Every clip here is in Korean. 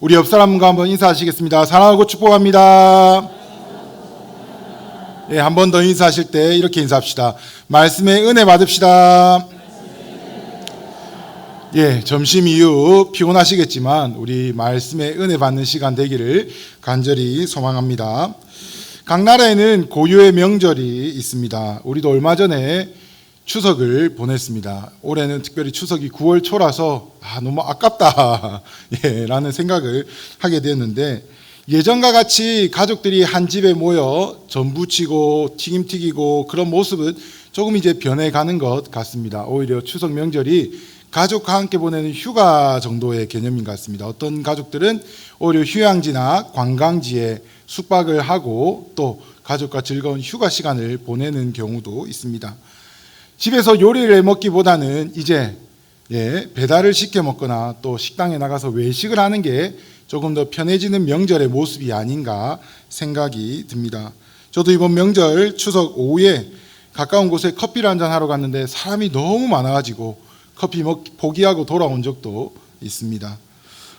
우리 옆 사람과 한번 인사하시겠습니다. 사랑하고 축복합니다. 예, 한 번 더 인사하실 때 이렇게 인사합시다. 말씀의 은혜 받읍시다. 예, 점심 이후 피곤하시겠지만 우리 말씀의 은혜 받는 시간 되기를 간절히 소망합니다. 각 나라에는 고유의 명절이 있습니다. 우리도 얼마 전에 추석을 보냈습니다. 올해는 특별히 추석이 9월 초라서 아, 너무 아깝다. 예, 라는 생각을 하게 되었는데 예전과 같이 가족들이 한 집에 모여 전부치고 튀김 튀기고 그런 모습은 조금 이제 변해가는 것 같습니다. 오히려 추석 명절이 가족과 함께 보내는 휴가 정도의 개념인 것 같습니다. 어떤 가족들은 오히려 휴양지나 관광지에 숙박을 하고 또 가족과 즐거운 휴가 시간을 보내는 경우도 있습니다. 집에서 요리를 해 먹기보다는 이제 예, 배달을 시켜 먹거나 또 식당에 나가서 외식을 하는 게 조금 더 편해지는 명절의 모습이 아닌가 생각이 듭니다. 저도 이번 명절 추석 오후에 가까운 곳에 커피를 한잔 하러 갔는데 사람이 너무 많아가지고 커피 먹 포기하고 돌아온 적도 있습니다.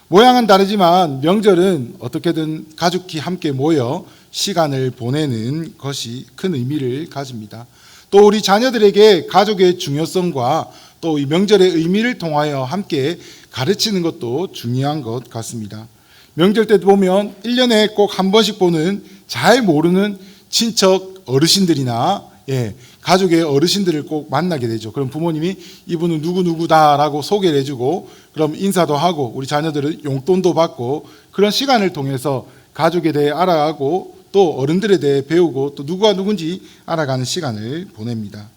모양은 다르지만 명절은 어떻게든 가족이 함께 모여 시간을 보내는 것이 큰 의미를 가집니다. 또 우리 자녀들에게 가족의 중요성과 또 이 명절의 의미를 통하여 함께 가르치는 것도 중요한 것 같습니다. 명절 때 보면 1년에 꼭 한 번씩 보는 잘 모르는 친척 어르신들이나 예, 가족의 어르신들을 꼭 만나게 되죠. 그럼 부모님이 이분은 누구누구다라고 소개를 해주고 그럼 인사도 하고 우리 자녀들은 용돈도 받고 그런 시간을 통해서 가족에 대해 알아가고 또 어른들에 대해 배우고 또 누구가 누군지 알아가는 시간을 보냅니다.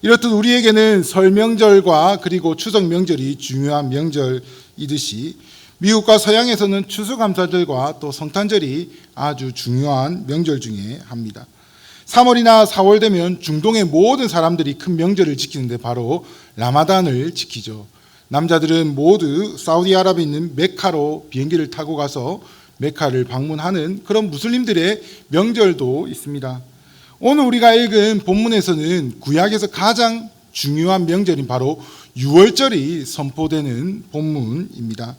이렇듯 우리에게는 설 명절과 그리고 추석 명절이 중요한 명절이듯이 미국과 서양에서는 추수감사절과 또 성탄절이 아주 중요한 명절 중에 합니다. 3월이나 4월 되면 중동의 모든 사람들이 큰 명절을 지키는데 바로 라마단을 지키죠. 남자들은 모두 사우디아라비아에 있는 메카로 비행기를 타고 가서 메카를 방문하는 그런 무슬림들의 명절도 있습니다. 오늘 우리가 읽은 본문에서는 구약에서 가장 중요한 명절인 바로 6월절이 선포되는 본문입니다.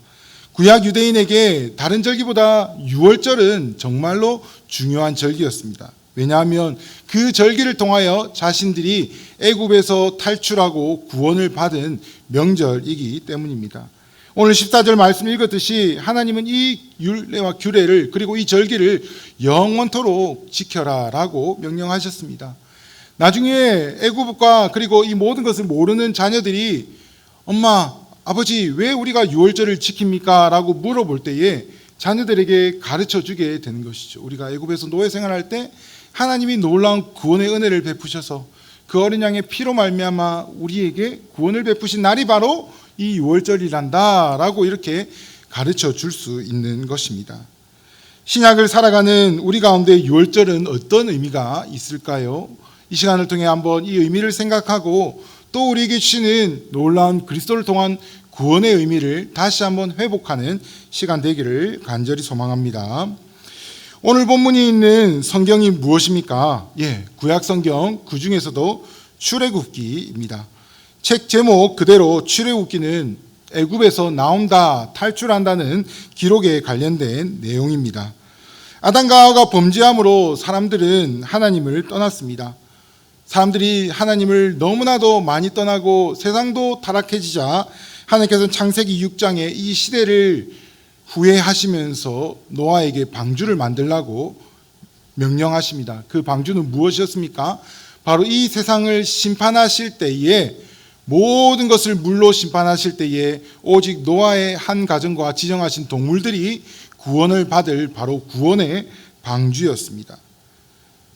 구약 유대인에게 다른 절기보다 6월절은 정말로 중요한 절기였습니다. 왜냐하면 그 절기를 통하여 자신들이 애굽에서 탈출하고 구원을 받은 명절이기 때문입니다. 오늘 14절 말씀 읽었듯이 하나님은 이 율례와 규례를 그리고 이 절기를 영원토록 지켜라라고 명령하셨습니다. 나중에 애굽과 그리고 이 모든 것을 모르는 자녀들이 엄마, 아버지 왜 우리가 6월절을 지킵니까? 라고 물어볼 때에 자녀들에게 가르쳐 주게 되는 것이죠. 우리가 애굽에서 노예 생활할 때 하나님이 놀라운 구원의 은혜를 베푸셔서 그 어린 양의 피로 말미암아 우리에게 구원을 베푸신 날이 바로 이 6월절이란다 라고 이렇게 가르쳐 줄 수 있는 것입니다. 신약을 살아가는 우리 가운데 6월절은 어떤 의미가 있을까요? 이 시간을 통해 한번 이 의미를 생각하고 또 우리에게 주시는 놀라운 그리스도를 통한 구원의 의미를 다시 한번 회복하는 시간 되기를 간절히 소망합니다. 오늘 본문이 있는 성경이 무엇입니까? 예, 구약 성경 그 중에서도 출애굽기입니다. 책 제목 그대로 출애굽기는 애굽에서 나온다, 탈출한다는 기록에 관련된 내용입니다. 아담과 하와가 범죄함으로 사람들은 하나님을 떠났습니다. 사람들이 하나님을 너무나도 많이 떠나고 세상도 타락해지자 하나님께서는 창세기 6장에 이 시대를 후회하시면서 노아에게 방주를 만들라고 명령하십니다. 그 방주는 무엇이었습니까? 바로 이 세상을 심판하실 때에 모든 것을 물로 심판하실 때에 오직 노아의 한 가정과 지정하신 동물들이 구원을 받을 바로 구원의 방주였습니다.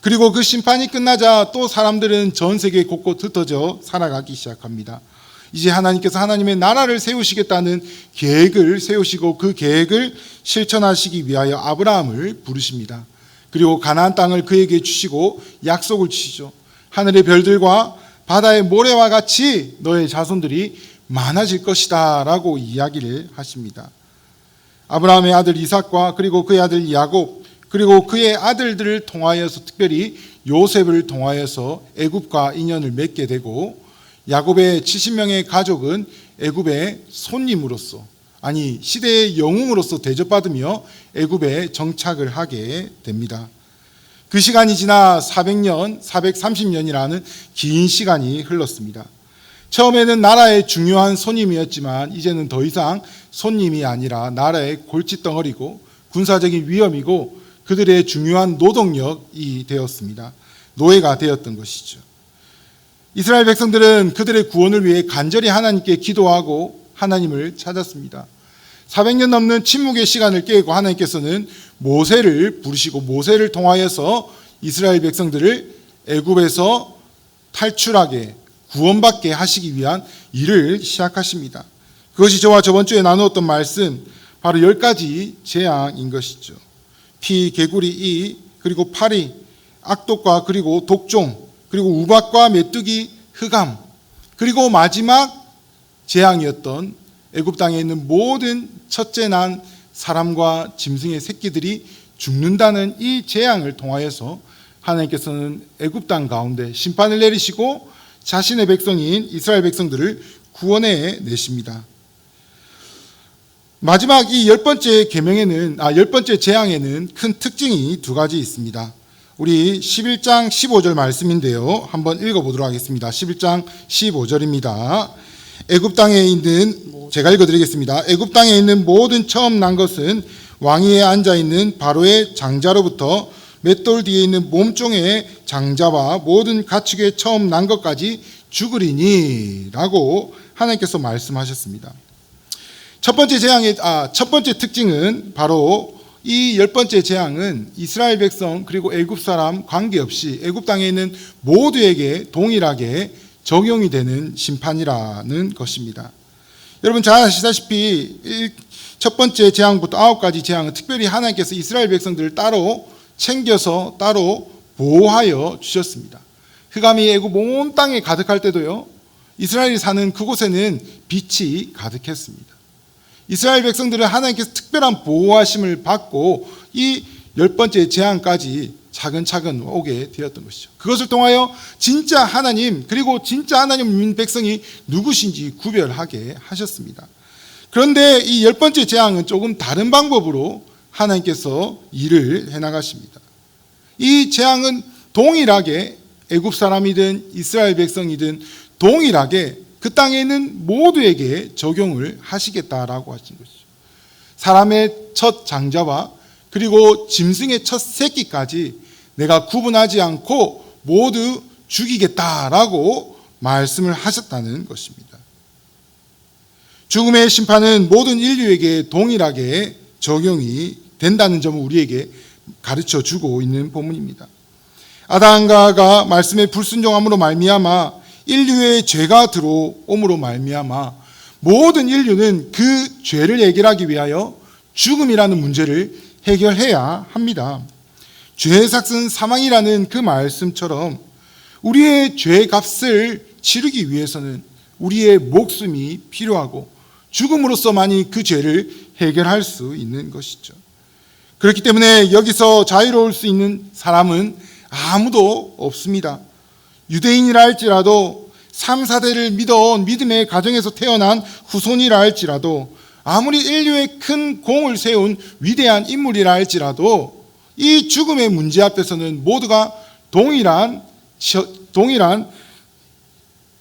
그리고 그 심판이 끝나자 또 사람들은 전 세계 곳곳 흩어져 살아가기 시작합니다. 이제 하나님께서 하나님의 나라를 세우시겠다는 계획을 세우시고 그 계획을 실천하시기 위하여 아브라함을 부르십니다. 그리고 가나안 땅을 그에게 주시고 약속을 주시죠. 하늘의 별들과 바다의 모래와 같이 너의 자손들이 많아질 것이다 라고 이야기를 하십니다. 아브라함의 아들 이삭과 그리고 그의 아들 야곱 그리고 그의 아들들을 통하여서 특별히 요셉을 통하여서 애굽과 인연을 맺게 되고 야곱의 70명의 가족은 애굽의 손님으로서 아니 시대의 영웅으로서 대접받으며 애굽에 정착을 하게 됩니다. 그 시간이 지나 400년, 430년이라는 긴 시간이 흘렀습니다. 처음에는 나라의 중요한 손님이었지만 이제는 더 이상 손님이 아니라 나라의 골칫덩어리고 군사적인 위험이고 그들의 중요한 노동력이 되었습니다. 노예가 되었던 것이죠. 이스라엘 백성들은 그들의 구원을 위해 간절히 하나님께 기도하고 하나님을 찾았습니다. 400년 넘는 침묵의 시간을 깨고 하나님께서는 모세를 부르시고 모세를 통하여서 이스라엘 백성들을 애굽에서 탈출하게 구원받게 하시기 위한 일을 시작하십니다. 그것이 저와 저번 주에 나누었던 말씀 바로 열 가지 재앙인 것이죠. 피, 개구리, 이, 그리고 파리, 악독과 그리고 독종, 그리고 우박과 메뚜기, 흑암, 그리고 마지막 재앙이었던 애굽 땅에 있는 모든 첫째 난 사람과 짐승의 새끼들이 죽는다는 이 재앙을 통하여서 하나님께서는 애굽 땅 가운데 심판을 내리시고 자신의 백성인 이스라엘 백성들을 구원해 내십니다. 마지막 이 열 번째 계명에는 아 열 번째 재앙에는 큰 특징이 두 가지 있습니다. 우리 11장 15절 말씀인데요. 한번 읽어 보도록 하겠습니다. 11장 15절입니다. 애굽 땅에 있는 제가 읽어 드리겠습니다. 애굽 땅에 있는 모든 처음 난 것은 왕위에 앉아 있는 바로의 장자로부터 맷돌 뒤에 있는 몸종의 장자와 모든 가축의 처음 난 것까지 죽으리니라고 하나님께서 말씀하셨습니다. 첫 번째 재앙의 아, 첫 번째 특징은 바로 이 열 번째 재앙은 이스라엘 백성 그리고 애굽 사람 관계없이 애굽 땅에 있는 모두에게 동일하게 적용이 되는 심판이라는 것입니다. 여러분 잘 아시다시피 첫 번째 재앙부터 아홉 가지 재앙은 특별히 하나님께서 이스라엘 백성들을 따로 챙겨서 따로 보호하여 주셨습니다. 흑암이 애굽 온 땅에 가득할 때도요. 이스라엘이 사는 그곳에는 빛이 가득했습니다. 이스라엘 백성들은 하나님께서 특별한 보호하심을 받고 이 열 번째 재앙까지 차근차근 오게 되었던 것이죠. 그것을 통하여 진짜 하나님 그리고 진짜 하나님 민 백성이 누구신지 구별하게 하셨습니다. 그런데 이 열 번째 재앙은 조금 다른 방법으로 하나님께서 일을 해 나가십니다. 이 재앙은 동일하게 애굽 사람이든 이스라엘 백성이든 동일하게 그 땅에 있는 모두에게 적용을 하시겠다라고 하신 것이죠. 사람의 첫 장자와 그리고 짐승의 첫 새끼까지 내가 구분하지 않고 모두 죽이겠다라고 말씀을 하셨다는 것입니다. 죽음의 심판은 모든 인류에게 동일하게 적용이 된다는 점을 우리에게 가르쳐 주고 있는 본문입니다. 아담과가 말씀의 불순종함으로 말미암아 인류의 죄가 들어옴으로 말미암아 모든 인류는 그 죄를 해결하기 위하여 죽음이라는 문제를 해결해야 합니다. 죄의 삭은 사망이라는 그 말씀처럼 우리의 죄 값을 치르기 위해서는 우리의 목숨이 필요하고 죽음으로써만이 그 죄를 해결할 수 있는 것이죠. 그렇기 때문에 여기서 자유로울 수 있는 사람은 아무도 없습니다. 유대인이라 할지라도 3, 4대를 믿어온 믿음의 가정에서 태어난 후손이라 할지라도 아무리 인류의 큰 공을 세운 위대한 인물이라 할지라도 이 죽음의 문제 앞에서는 모두가 동일한 동일한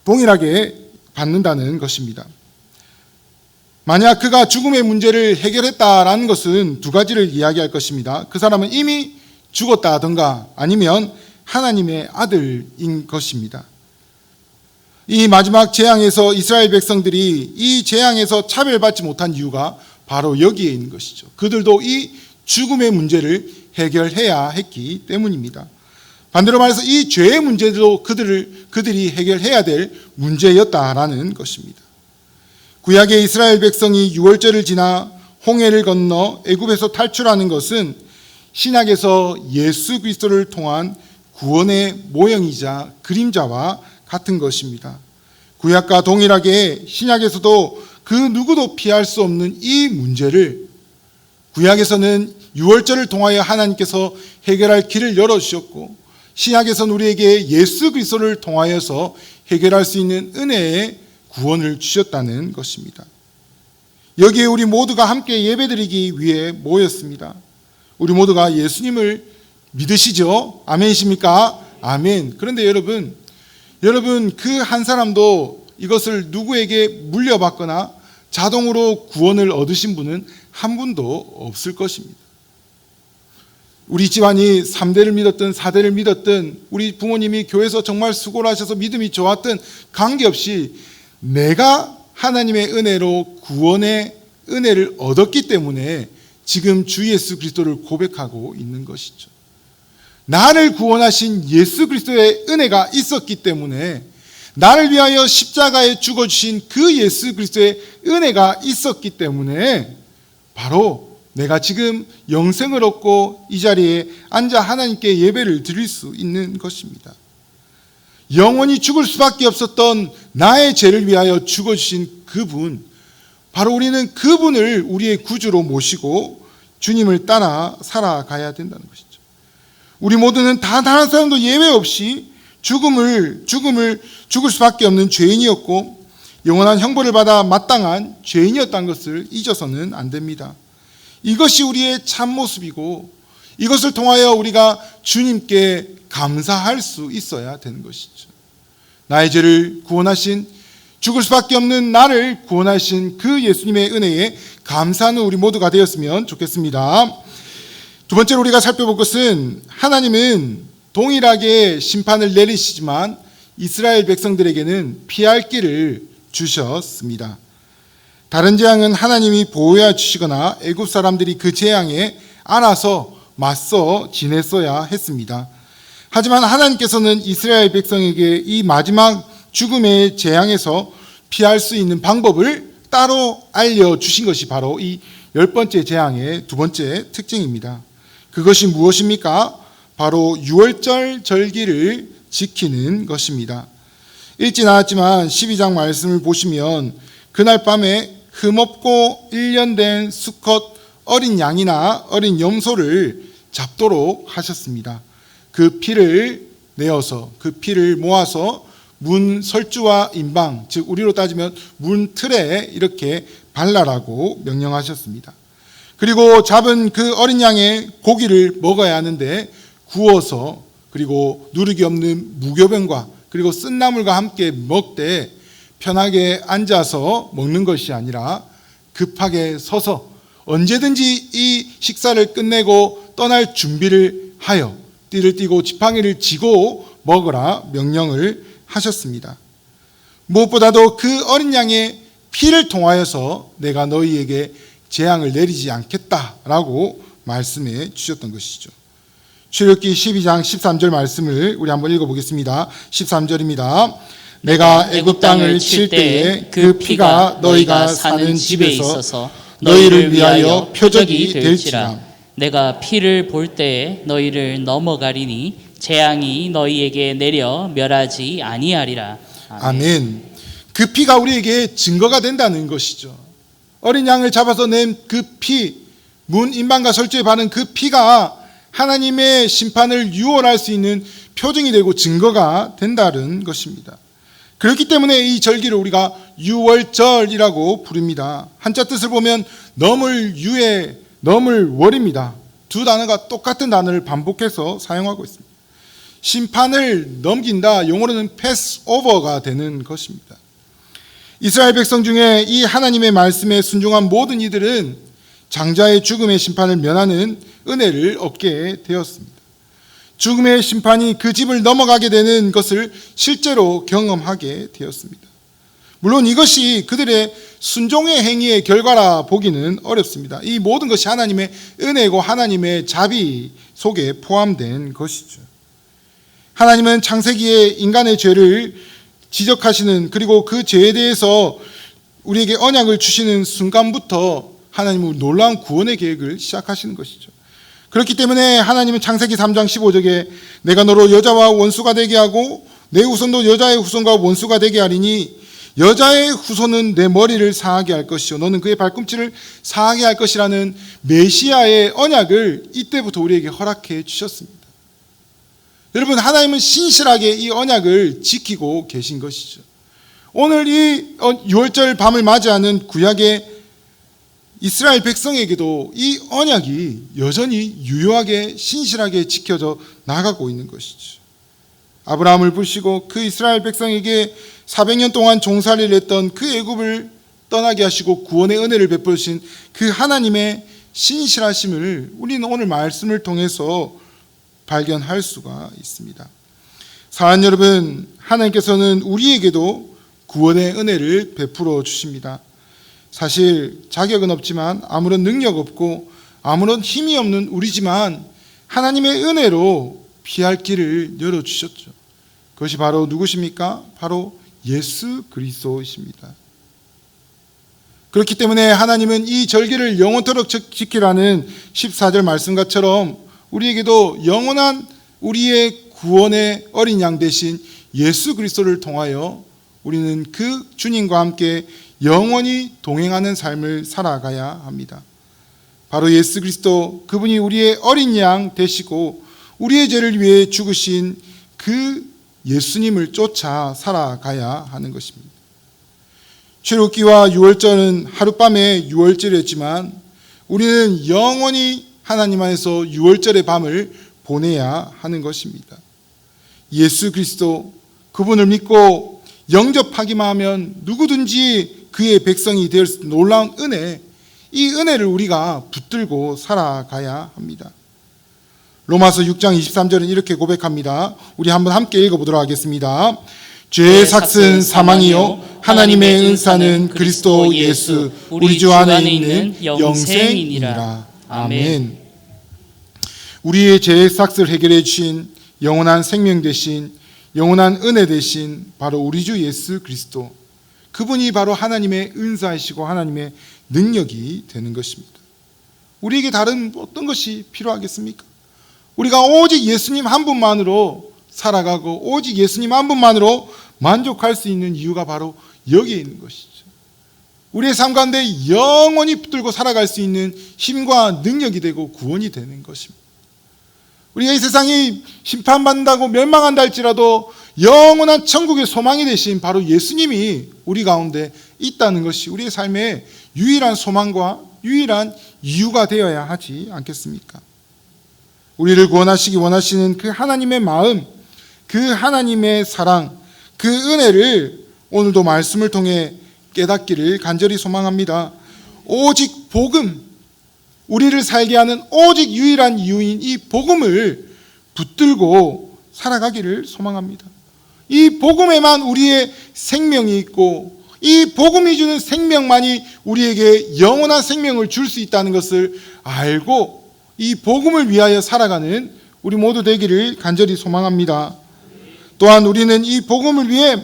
동일하게 받는다는 것입니다. 만약 그가 죽음의 문제를 해결했다라는 것은 두 가지를 이야기할 것입니다. 그 사람은 이미 죽었다든가 아니면 하나님의 아들인 것입니다. 이 마지막 재앙에서 이스라엘 백성들이 이 재앙에서 차별받지 못한 이유가 바로 여기에 있는 것이죠. 그들도 이 죽음의 문제를 해결해야 했기 때문입니다. 반대로 말해서 이 죄의 문제도 그들을 그들이 해결해야 될 문제였다라는 것입니다. 구약의 이스라엘 백성이 유월절을 지나 홍해를 건너 애굽에서 탈출하는 것은 신약에서 예수 그리스도를 통한 구원의 모형이자 그림자와 같은 것입니다. 구약과 동일하게 신약에서도 그 누구도 피할 수 없는 이 문제를 구약에서는 유월절을 통하여 하나님께서 해결할 길을 열어 주셨고 신약에서는 우리에게 예수 그리스도를 통하여서 해결할 수 있는 은혜의 구원을 주셨다는 것입니다. 여기에 우리 모두가 함께 예배드리기 위해 모였습니다. 우리 모두가 예수님을 믿으시죠? 아멘이십니까? 아멘. 그런데 여러분, 여러분 그 한 사람도 이것을 누구에게 물려받거나 자동으로 구원을 얻으신 분은 한 분도 없을 것입니다. 우리 집안이 3대를 믿었든 4대를 믿었든 우리 부모님이 교회에서 정말 수고를 하셔서 믿음이 좋았든 관계없이 내가 하나님의 은혜로 구원의 은혜를 얻었기 때문에 지금 주 예수 그리스도를 고백하고 있는 것이죠. 나를 구원하신 예수 그리스도의 은혜가 있었기 때문에 나를 위하여 십자가에 죽어 주신 그 예수 그리스도의 은혜가 있었기 때문에 바로 내가 지금 영생을 얻고 이 자리에 앉아 하나님께 예배를 드릴 수 있는 것입니다. 영원히 죽을 수밖에 없었던 나의 죄를 위하여 죽어 주신 그분, 바로 우리는 그분을 우리의 구주로 모시고 주님을 따라 살아가야 된다는 것이죠. 우리 모두는 단한 사람도 예외 없이 죽음을 죽음을 죽을 수밖에 없는 죄인이었고 영원한 형벌을 받아 마땅한 죄인이었다는 것을 잊어서는 안 됩니다. 이것이 우리의 참 모습이고 이것을 통하여 우리가 주님께 감사할 수 있어야 되는 것이죠. 나의 죄를 구원하신 죽을 수밖에 없는 나를 구원하신 그 예수님의 은혜에 감사하는 우리 모두가 되었으면 좋겠습니다. 두 번째로 우리가 살펴볼 것은 하나님은 동일하게 심판을 내리시지만 이스라엘 백성들에게는 피할 길을 주셨습니다. 다른 재앙은 하나님이 보호해 주시거나 애굽 사람들이 그 재앙에 안아서 맞서 지냈어야 했습니다. 하지만 하나님께서는 이스라엘 백성에게 이 마지막 죽음의 재앙에서 피할 수 있는 방법을 따로 알려 주신 것이 바로 이 열 번째 재앙의 두 번째 특징입니다. 그것이 무엇입니까? 바로 유월절 절기를 지키는 것입니다. 읽지 않았지만 12장 말씀을 보시면 그날 밤에 흠없고 1년 된 수컷 어린 양이나 어린 염소를 잡도록 하셨습니다. 그 피를 내어서 그 피를 모아서 문 설주와 인방, 즉 우리로 따지면 문 틀에 이렇게 발라라고 명령하셨습니다. 그리고 잡은 그 어린 양의 고기를 먹어야 하는데 구워서 그리고 누룩이 없는 무교병과 그리고 쓴나물과 함께 먹되 편하게 앉아서 먹는 것이 아니라 급하게 서서 언제든지 이 식사를 끝내고 떠날 준비를 하여 띠를 띠고 지팡이를 지고 먹으라 명령을 하셨습니다. 무엇보다도 그 어린 양의 피를 통하여서 내가 너희에게 재앙을 내리지 않겠다라고 말씀해 주셨던 것이죠. 출애굽기 12장 13절 말씀을 우리 한번 읽어 보겠습니다. 13절입니다. 내가 애굽 땅을 칠 때에 그 피가 너희가 사는 집에 있어서 너희를 위하여 표적이 될지라. 내가 피를 볼 때에 너희를 넘어가리니 재앙이 너희에게 내려 멸하지 아니하리라. 아멘. 그 피가 우리에게 증거가 된다는 것이죠. 어린 양을 잡아서 낸 그 피, 문 인방과 설주에 바른 그 피가 하나님의 심판을 유월할 수 있는 표징이 되고 증거가 된다는 것입니다. 그렇기 때문에 이 절기를 우리가 유월절이라고 부릅니다. 한자 뜻을 보면 넘을 유에 넘을 월입니다. 두 단어가 똑같은 단어를 반복해서 사용하고 있습니다. 심판을 넘긴다 용어로는 패스 오버가 되는 것입니다. 이스라엘 백성 중에 이 하나님의 말씀에 순종한 모든 이들은 장자의 죽음의 심판을 면하는 은혜를 얻게 되었습니다. 죽음의 심판이 그 집을 넘어가게 되는 것을 실제로 경험하게 되었습니다. 물론 이것이 그들의 순종의 행위의 결과라 보기는 어렵습니다. 이 모든 것이 하나님의 은혜고 하나님의 자비 속에 포함된 것이죠. 하나님은 창세기에 인간의 죄를 지적하시는 그리고 그 죄에 대해서 우리에게 언약을 주시는 순간부터 하나님은 놀라운 구원의 계획을 시작하시는 것이죠. 그렇기 때문에 하나님은 창세기 3장 15절에 내가 너로 여자와 원수가 되게 하고 내 후손도 여자의 후손과 원수가 되게 하리니 여자의 후손은 내 머리를 상하게 할 것이요 너는 그의 발꿈치를 상하게 할 것이라는 메시아의 언약을 이때부터 우리에게 허락해 주셨습니다. 여러분 하나님은 신실하게 이 언약을 지키고 계신 것이죠. 오늘 이 6월절 밤을 맞이하는 구약의 이스라엘 백성에게도 이 언약이 여전히 유효하게 신실하게 지켜져 나가고 있는 것이죠. 아브라함을 부시고 그 이스라엘 백성에게 400년 동안 종살이를 했던 그 애굽을 떠나게 하시고 구원의 은혜를 베푸신 그 하나님의 신실하심을 우리는 오늘 말씀을 통해서 발견할 수가 있습니다. 사랑하는 여러분, 하나님께서는 우리에게도 구원의 은혜를 베풀어 주십니다. 사실 자격은 없지만 아무런 능력 없고 아무런 힘이 없는 우리지만 하나님의 은혜로 피할 길을 열어 주셨죠. 그것이 바로 누구십니까? 바로 예수 그리스도이십니다. 그렇기 때문에 하나님은 이 절기를 영원토록 지키라는 14절 말씀과처럼 우리에게도 영원한 우리의 구원의 어린 양 대신 예수 그리스도를 통하여 우리는 그 주님과 함께 영원히 동행하는 삶을 살아가야 합니다. 바로 예수 그리스도 그분이 우리의 어린 양 되시고 우리의 죄를 위해 죽으신 그 예수님을 쫓아 살아가야 하는 것입니다. 출애굽기와 유월절은 하룻밤에 유월절이었지만 우리는 영원히 하나님 안에서 유월절의 밤을 보내야 하는 것입니다. 예수 그리스도 그분을 믿고 영접하기만 하면 누구든지 그의 백성이 될 수- 놀라운 은혜, 이 은혜를 우리가 붙들고 살아가야 합니다. 로마서 6장 23절은 이렇게 고백합니다. 우리 한번 함께 읽어보도록 하겠습니다. 죄의 삭은 사망이요 하나님의 은사는 그리스도 예수 우리 주 안에 있는 영생이니라. 아멘. 우리의 죄의 삭을 해결해 주신 영원한 생명 대신 영원한 은혜 대신 바로 우리 주 예수 그리스도 그분이 바로 하나님의 은사이시고 하나님의 능력이 되는 것입니다. 우리에게 다른 어떤 것이 필요하겠습니까? 우리가 오직 예수님 한 분만으로 살아가고 오직 예수님 한 분만으로 만족할 수 있는 이유가 바로 여기에 있는 것이죠. 우리의 삶 가운데 영원히 붙들고 살아갈 수 있는 힘과 능력이 되고 구원이 되는 것입니다. 우리가 이 세상이 심판받는다고 멸망한다 할지라도 영원한 천국의 소망이 되신 바로 예수님이 우리 가운데 있다는 것이 우리의 삶의 유일한 소망과 유일한 이유가 되어야 하지 않겠습니까? 우리를 구원하시기 원하시는 그 하나님의 마음, 그 하나님의 사랑, 그 은혜를 오늘도 말씀을 통해 깨닫기를 간절히 소망합니다. 오직 복음, 우리를 살게 하는 오직 유일한 이유인 이 복음을 붙들고 살아가기를 소망합니다. 이 복음에만 우리의 생명이 있고 이 복음이 주는 생명만이 우리에게 영원한 생명을 줄 수 있다는 것을 알고 이 복음을 위하여 살아가는 우리 모두 되기를 간절히 소망합니다. 또한 우리는 이 복음을 위해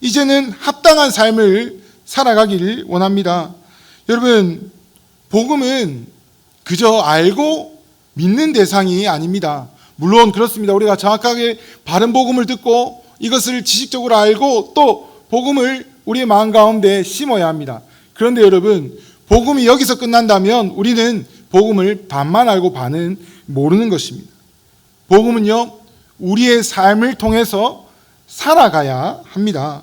이제는 합당한 삶을 살아가기를 원합니다. 여러분, 복음은 그저 알고 믿는 대상이 아닙니다. 물론 그렇습니다. 우리가 정확하게 바른 복음을 듣고 이것을 지식적으로 알고 또 복음을 우리의 마음 가운데 심어야 합니다. 그런데 여러분, 복음이 여기서 끝난다면 우리는 복음을 반만 알고 반은 모르는 것입니다. 복음은요, 우리의 삶을 통해서 살아가야 합니다.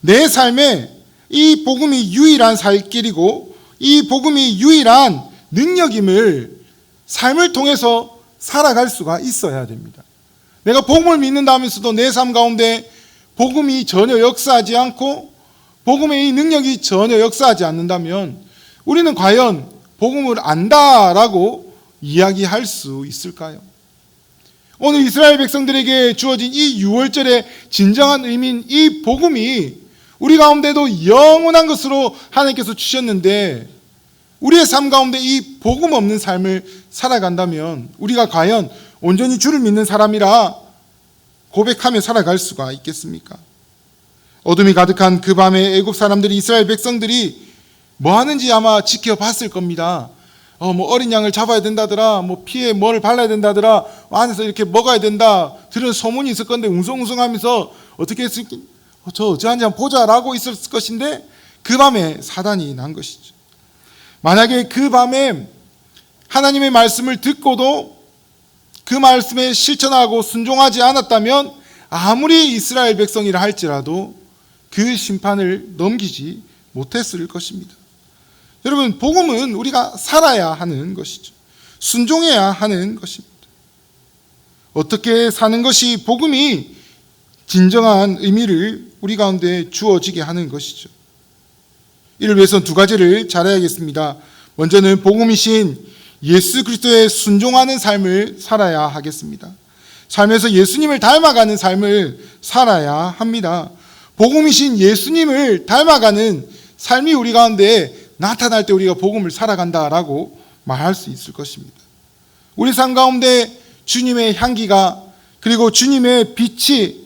내 삶에 이 복음이 유일한 살 길이고 이 복음이 유일한 능력임을 삶을 통해서 살아갈 수가 있어야 됩니다. 내가 복음을 믿는다면서도 내 삶 가운데 복음이 전혀 역사하지 않고 복음의 이 능력이 전혀 역사하지 않는다면 우리는 과연 복음을 안다라고 이야기할 수 있을까요? 오늘 이스라엘 백성들에게 주어진 이 6월절의 진정한 의미인 이 복음이 우리 가운데도 영원한 것으로 하나님께서 주셨는데 우리의 삶 가운데 이 복음 없는 삶을 살아간다면 우리가 과연 온전히 주를 믿는 사람이라 고백하며 살아갈 수가 있겠습니까? 어둠이 가득한 그 밤에 애굽 사람들이 이스라엘 백성들이 뭐 하는지 아마 지켜봤을 겁니다. 어, 뭐 어린 양을 잡아야 된다더라, 뭐 피에 뭐를 발라야 된다더라, 안에서 이렇게 먹어야 된다, 들은 소문이 있을 건데 웅성웅성하면서 어떻게 했을, 어, 저 어찌한지 한번 보자라고 있었을 것인데 그 밤에 사단이 난 것이죠. 만약에 그 밤에 하나님의 말씀을 듣고도 그 말씀에 실천하고 순종하지 않았다면 아무리 이스라엘 백성이라 할지라도 그 심판을 넘기지 못했을 것입니다. 여러분, 복음은 우리가 살아야 하는 것이죠. 순종해야 하는 것입니다. 어떻게 사는 것이 복음이 진정한 의미를 우리 가운데 주어지게 하는 것이죠. 이를 위해서 두 가지를 잘해야겠습니다. 먼저는 복음이신 예수 그리스도에 순종하는 삶을 살아야 하겠습니다. 삶에서 예수님을 닮아가는 삶을 살아야 합니다. 복음이신 예수님을 닮아가는 삶이 우리 가운데 나타날 때 우리가 복음을 살아간다라고 말할 수 있을 것입니다. 우리 삶 가운데 주님의 향기가 그리고 주님의 빛이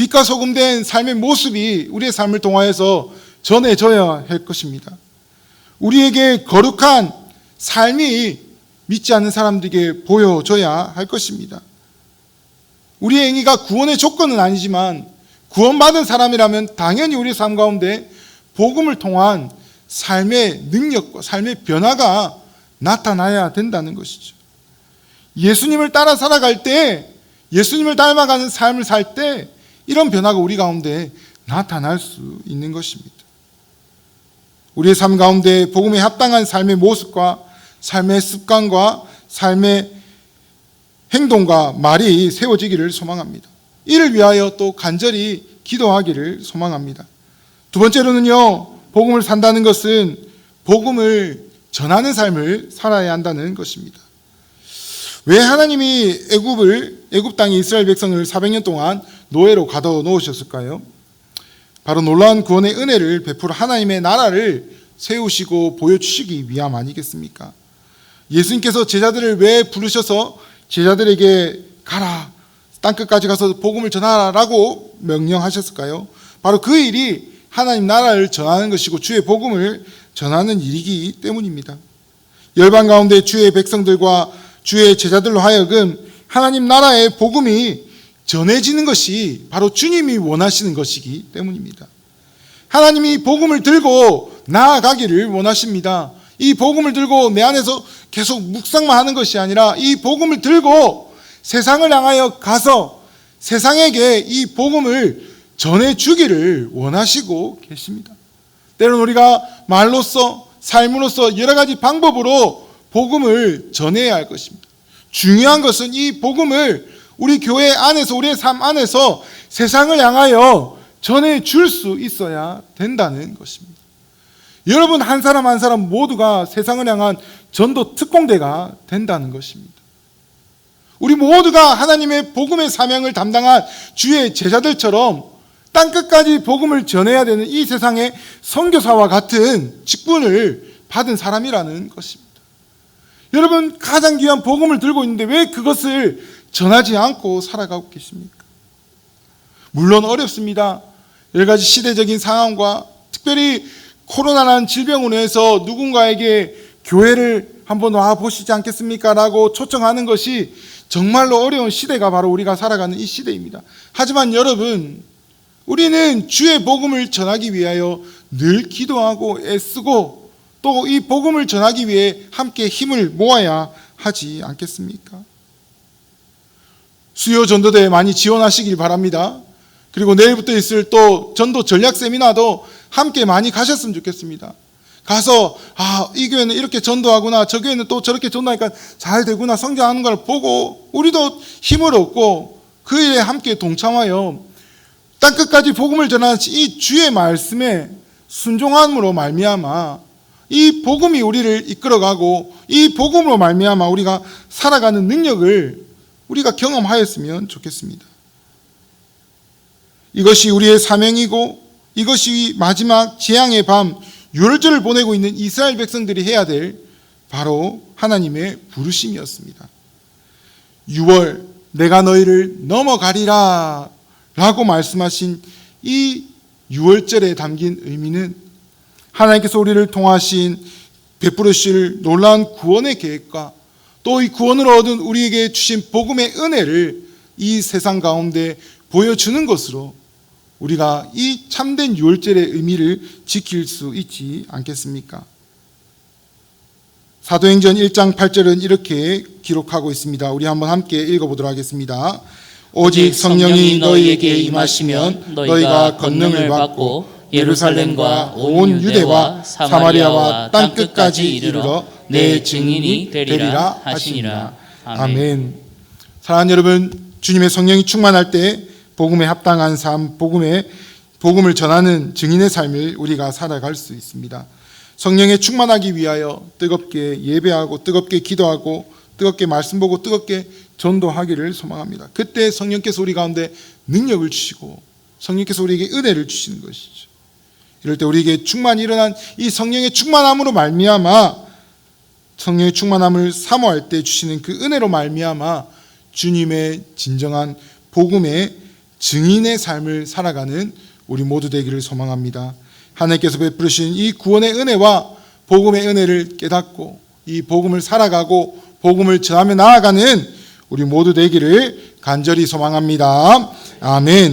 빛과 소금된 삶의 모습이 우리의 삶을 통하여서 전해져야 할 것입니다. 우리에게 거룩한 삶이 믿지 않는 사람들에게 보여줘야 할 것입니다. 우리의 행위가 구원의 조건은 아니지만 구원받은 사람이라면 당연히 우리 삶 가운데 복음을 통한 삶의 능력과 삶의 변화가 나타나야 된다는 것이죠. 예수님을 따라 살아갈 때, 예수님을 닮아가는 삶을 살 때, 이런 변화가 우리 가운데 나타날 수 있는 것입니다. 우리의 삶 가운데 복음에 합당한 삶의 모습과 삶의 습관과 삶의 행동과 말이 세워지기를 소망합니다. 이를 위하여 또 간절히 기도하기를 소망합니다. 두 번째로는요, 복음을 산다는 것은 복음을 전하는 삶을 살아야 한다는 것입니다. 왜 하나님이 애굽을 애굽 땅에 이스라엘 백성을 400년 동안 노예로 가둬 놓으셨을까요? 바로 놀라운 구원의 은혜를 베풀어 하나님의 나라를 세우시고 보여주시기 위함 아니겠습니까? 예수님께서 제자들을 왜 부르셔서 제자들에게 가라 땅끝까지 가서 복음을 전하라라고 명령하셨을까요? 바로 그 일이 하나님 나라를 전하는 것이고 주의 복음을 전하는 일이기 때문입니다. 열방 가운데 주의 백성들과 주의 제자들로 하여금 하나님 나라의 복음이 전해지는 것이 바로 주님이 원하시는 것이기 때문입니다. 하나님이 복음을 들고 나아가기를 원하십니다. 이 복음을 들고 내 안에서 계속 묵상만 하는 것이 아니라 이 복음을 들고 세상을 향하여 가서 세상에게 이 복음을 전해주기를 원하시고 계십니다. 때로는 우리가 말로써 삶으로써 여러 가지 방법으로 복음을 전해야 할 것입니다. 중요한 것은 이 복음을 우리 교회 안에서 우리의 삶 안에서 세상을 향하여 전해 줄 수 있어야 된다는 것입니다. 여러분 한 사람 한 사람 모두가 세상을 향한 전도 특공대가 된다는 것입니다. 우리 모두가 하나님의 복음의 사명을 담당한 주의 제자들처럼 땅 끝까지 복음을 전해야 되는 이 세상의 선교사와 같은 직분을 받은 사람이라는 것입니다. 여러분 가장 귀한 복음을 들고 있는데 왜 그것을 전하지 않고 살아가고 계십니까? 물론 어렵습니다. 여러 가지 시대적인 상황과 특별히 코로나라는 질병으로 해서 누군가에게 교회를 한번 와 보시지 않겠습니까? 라고 초청하는 것이 정말로 어려운 시대가 바로 우리가 살아가는 이 시대입니다. 하지만 여러분, 우리는 주의 복음을 전하기 위하여 늘 기도하고 애쓰고 또 이 복음을 전하기 위해 함께 힘을 모아야 하지 않겠습니까? 수요 전도대에 많이 지원하시길 바랍니다. 그리고 내일부터 있을 또 전도 전략 세미나도 함께 많이 가셨으면 좋겠습니다. 가서 아, 이 교회는 이렇게 전도하구나. 저 교회는 또 저렇게 전도하니까 잘 되구나. 성장하는 걸 보고 우리도 힘을 얻고 그 일에 함께 동참하여 땅 끝까지 복음을 전하는 이 주의 말씀에 순종함으로 말미암아 이 복음이 우리를 이끌어가고 이 복음으로 말미암아 우리가 살아가는 능력을 우리가 경험하였으면 좋겠습니다. 이것이 우리의 사명이고 이것이 마지막 재앙의 밤 유월절을 보내고 있는 이스라엘 백성들이 해야 될 바로 하나님의 부르심이었습니다. 6월 내가 너희를 넘어가리라 라고 말씀하신 이 6월절에 담긴 의미는 하나님께서 우리를 통하신 베푸르실 놀라운 구원의 계획과 또 이 구원을 얻은 우리에게 주신 복음의 은혜를 이 세상 가운데 보여주는 것으로 우리가 이 참된 유월절의 의미를 지킬 수 있지 않겠습니까? 사도행전 1장 8절은 이렇게 기록하고 있습니다. 우리 한번 함께 읽어보도록 하겠습니다. 오직 성령이 너희에게 임하시면 너희가 권능을 받고 예루살렘과 온 유대와 사마리아와 땅 끝까지 이르러 내 증인이 되리라 하시니라. 아멘. 사랑하는 여러분, 주님의 성령이 충만할 때 복음에 합당한 삶, 복음에 복음을 전하는 증인의 삶을 우리가 살아갈 수 있습니다. 성령에 충만하기 위하여 뜨겁게 예배하고 뜨겁게 기도하고 뜨겁게 말씀 보고 뜨겁게 전도하기를 소망합니다. 그때 성령께서 우리 가운데 능력을 주시고 성령께서 우리에게 은혜를 주시는 것이죠. 이럴 때 우리에게 충만이 일어난 이 성령의 충만함으로 말미암아 성령의 충만함을 사모할 때 주시는 그 은혜로 말미암아 주님의 진정한 복음의 증인의 삶을 살아가는 우리 모두 되기를 소망합니다. 하나님께서 베푸신 이 구원의 은혜와 복음의 은혜를 깨닫고 이 복음을 살아가고 복음을 전하며 나아가는 우리 모두 되기를 간절히 소망합니다. 아멘.